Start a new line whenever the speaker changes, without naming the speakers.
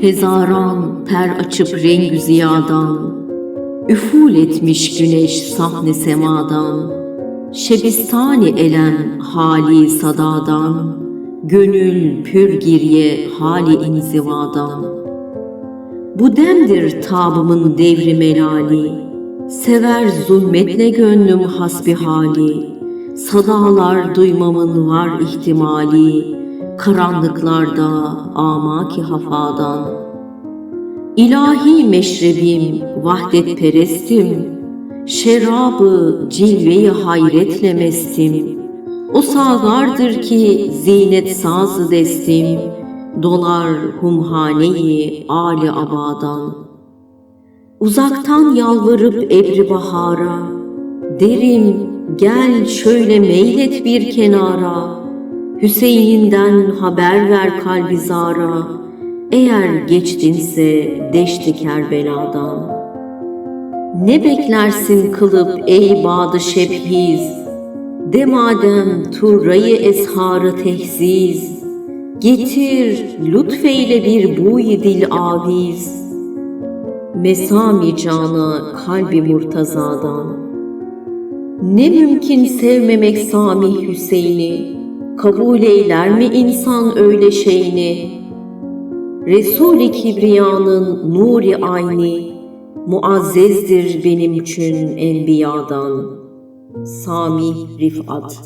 Hezaran ter açıp rengü ziyadan, Üful etmiş güneş sahne semadan, Şebistani elen hali sadadan, Gönül pür girye hali inzivadan. Bu demdir tabımın devri melali, Sever zulmetle gönlüm hasbi hali, Sadalar duymamın var ihtimali, Karanlıklarda amaki hafadan. İlahi meşrebim, vahdet perestim, Şerabı cilveyi hayretle mestim. O sağlardır ki zinet sazı destim, Dolar humhaneyi âli abadan. Uzaktan yalvarıp ebri bahara, Derim gel şöyle meylet bir kenara, Hüseyin'inden haber ver kalbi zara, Eğer geçtinse deşti Kerbela'dan. Ne beklersin kılıp ey badı şebhiz, De madem turrayı esharı tehziz, Getir lütfeyle bir buyi dil aviz, Mesami cana kalbi murtazadan. Ne mümkün sevmemek Sami Hüseyin'i, Kabul eyler mi insan öyle şeyini? Resul-i Kibriya'nın nuri ayni, Muazzezdir benim için enbiyadan. Sami Rifat